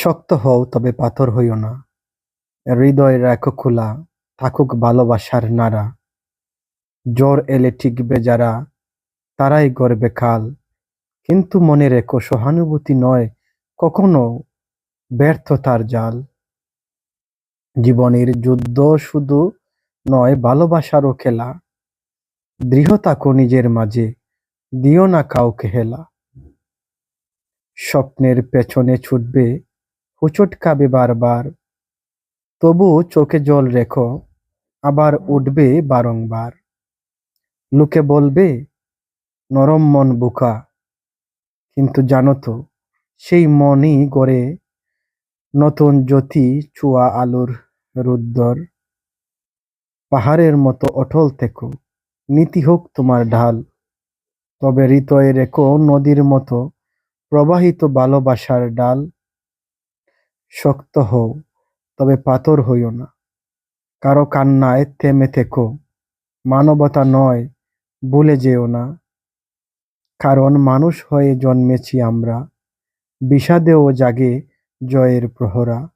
শক্ত হও, তবে পাথর হইও না। হৃদয় রাখো খোলা থাকুক ভালোবাসার নাড়া। জ্বর এলে ঠিকবে যারা, তারাই গড়বে কাল কিন্তু মনে রেখো, সহানুভূতি নয় কখনো ব্যর্থতার জাল। জীবনের যুদ্ধ শুধু নয়, ভালোবাসারও খেলা। দৃঢ় থাকো নিজের মাঝে, দিও না কাউকে হেলা। স্বপ্নের পেছনে ছুটবে হুচট খাবে বারবার। তবু চোখে জল রেখো, আবার উঠবে বারংবার। লোকে বলবে, নরম মন বোকা। কিন্তু জানো তো, সেই মনই গড়ে নতুন জ্যোতি চুয়া আলোর রুদ্দর। পাহাড়ের মতো অটল থেকো, নীতি হোক তোমার ঢাল। তবে হৃদয়ে রেখো নদীর মতো প্রবাহিত ভালোবাসার ডাল। শক্ত হও, তবে পাথর হইও না। কারও কান্নায় থেমে থেকো। মানবতা নয়, ভুলে যেও না। কারণ মানুষ হয়ে জন্মেছি আমরা। বিষাদেও জাগে জয়ের প্রহরা।